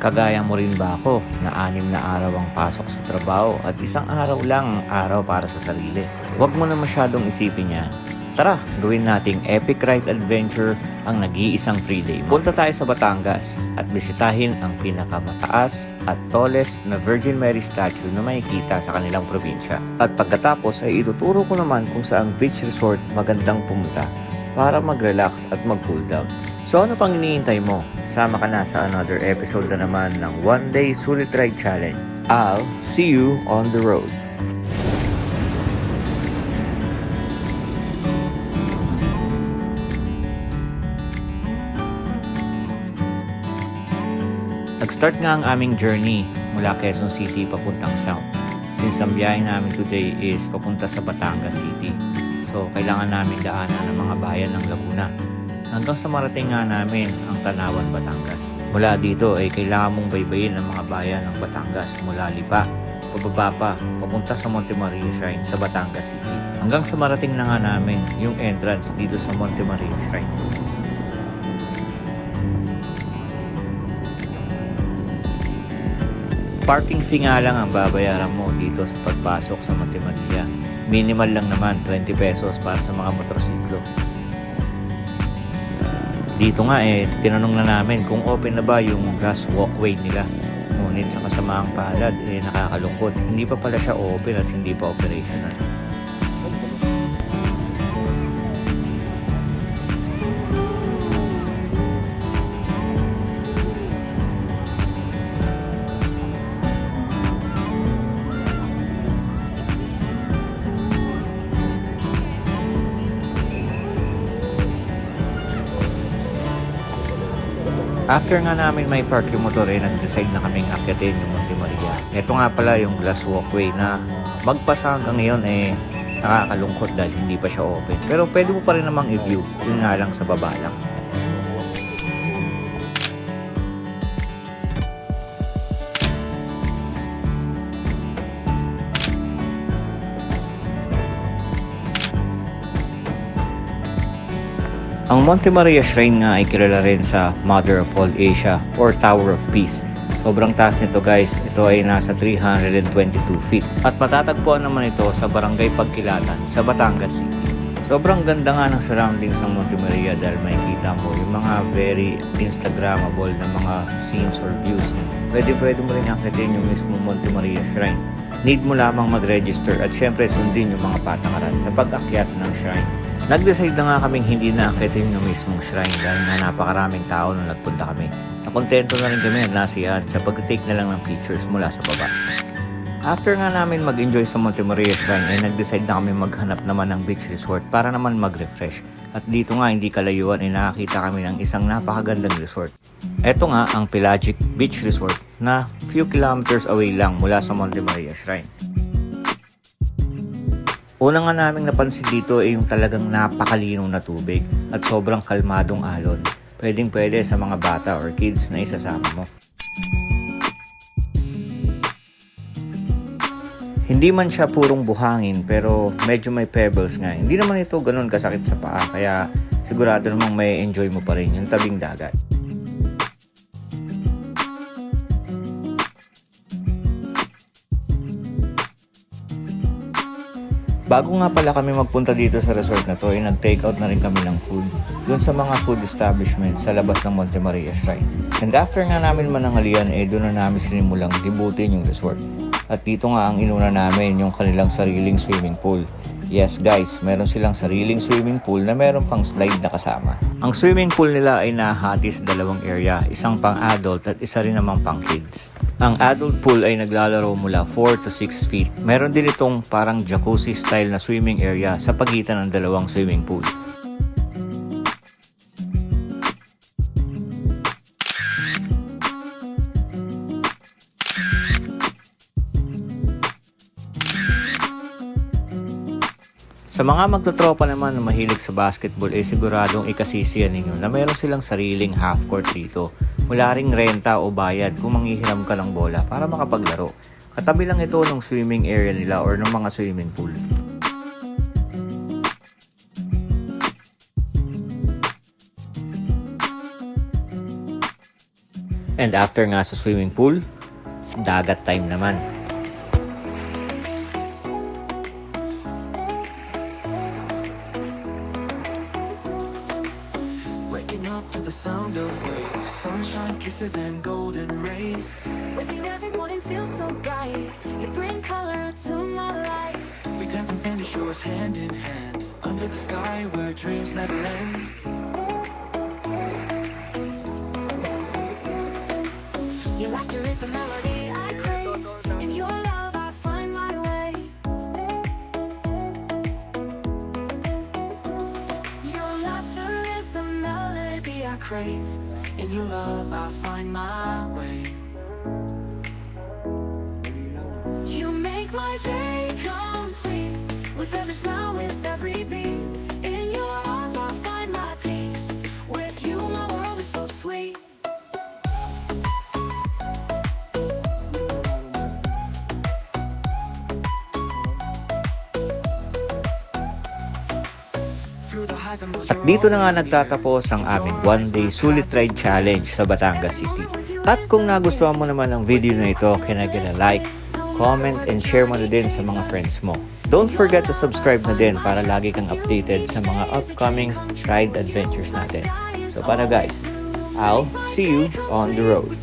Kagaya mo rin ba ako na anim na araw ang pasok sa trabaho at isang araw lang ang araw para sa sarili? Huwag mo na masyadong isipin yan. Tara, gawin nating epic ride adventure ang nag-iisang free day. Punta tayo sa Batangas at bisitahin ang pinakamataas at tallest na Virgin Mary statue na makikita sa kanilang probinsya. At pagkatapos ay ituturo ko naman kung saang beach resort magandang pumunta para mag-relax at mag-cool down. So ano pang iniintay mo? Sama ka na sa another episode na naman ng One Day Sulit Ride Challenge. I'll see you on the road. Nag-start nga ang aming journey mula Quezon City papuntang South. Since ang biyahe namin today is papunta sa Batangas City. So, kailangan namin daanan ng mga bayan ng Laguna. Hanggang sa marating nga namin ang Tanawan, Batangas. Mula dito ay kailangan mong baybayin ang mga bayan ng Batangas mula Lipa, pababa pa, papunta sa Monte Maria Shrine sa Batangas City. Hanggang sa marating na nga namin yung entrance dito sa Monte Maria Shrine. Parking fee nga lang ang babayaran mo dito sa pagpasok sa Monte Maria. Minimal lang naman, 20 pesos para sa mga motorsiklo. Dito nga eh, tinanong na namin kung open na ba yung grass walkway nila. Ngunit sa kasamaang palad, eh nakakalungkot. Hindi pa pala siya open at hindi pa operational. After nga namin may park yung motor, eh, nag-decide na kaming akyatin yung Monte Maria. Ito nga pala yung glass walkway na magpasa hanggang ngayon eh nakakalungkot dahil hindi pa siya open. Pero pwede mo pa rin namang i-view, yun nga lang sa baba lang. Ang Monte Maria Shrine nga ay kilala rin sa Mother of All Asia or Tower of Peace. Sobrang taas nito guys, ito ay nasa 322 feet. At matatagpuan naman ito sa Barangay Pagkilatan sa Batangas City. Sobrang ganda nga ng surroundings ng Monte Maria dahil makikita mo yung mga very Instagrammable na mga scenes or views. Pwede pwede mo rin akitin yung mismo Monte Maria Shrine. Need mo lamang mag-register at syempre sundin yung mga patakaran sa pag-akyat ng shrine. Nag-decide na nga kaming hindi na akitin yung mismong shrine dahil nga napakaraming tao nung nagpunta kami. Nakontento na rin kami at nasiyahan sa pag-take na lang ng pictures mula sa baba. After nga namin mag-enjoy sa Monte Maria Shrine ay nag-decide na kami maghanap naman ng beach resort para naman mag-refresh. At dito nga hindi kalayuan ay nakakita kami ng isang napakagandang resort. Ito nga ang Pelagic Beach Resort na few kilometers away lang mula sa Monte Maria Shrine. Una nga naming napansin dito ay yung talagang napakalinong na tubig at sobrang kalmadong alon. Pwedeng pwede sa mga bata or kids na isasama mo. Hindi man siya purong buhangin pero medyo may pebbles nga. Hindi naman ito ganun kasakit sa paa kaya sigurado namang may enjoy mo pa rin yung tabing dagat. Bago nga pala kami magpunta dito sa resort na to, ay nag-take out na rin kami ng food doon sa mga food establishment sa labas ng Monte Maria Shrine. And after nga namin manangalian, eh doon na namin sinimulang libutin yung resort. At dito nga ang inuna namin yung kanilang sariling swimming pool. Yes guys, meron silang sariling swimming pool na meron pang slide na kasama. Ang swimming pool nila ay nahati sa dalawang area, isang pang adult at isa rin namang pang kids. Ang adult pool ay naglalaro mula 4 to 6 feet. Meron din itong parang jacuzzi style na swimming area sa pagitan ng dalawang swimming pool. Sa mga magtotropa naman na mahilig sa basketball ay siguradong ikasisiyan ninyo na meron silang sariling half court dito. Wala ring renta o bayad kung manghihiram ka ng bola para makapaglaro. Katabi lang ito ng swimming area nila or ng mga swimming pool. And after nga sa swimming pool, dagat time naman. Up to the sound of waves, sunshine, kisses, and golden rays. With you every morning feels so bright You bring color to my life We dance on sandy shores, hand in hand, under the sky where dreams never end. Your laughter is the melody crave In your love, I find my way. You make my day complete With every smile, with every beat. In your arms I find my peace. With you my world is so sweet At dito na nga nagtatapos ang aming one day sulit ride challenge sa Batangas City. At kung nagustuhan mo naman ang video na ito, can I get a like, comment, and share mo na din sa mga friends mo. Don't forget to subscribe na din para lagi kang updated sa mga upcoming ride adventures natin. So para guys, I'll see you on the road.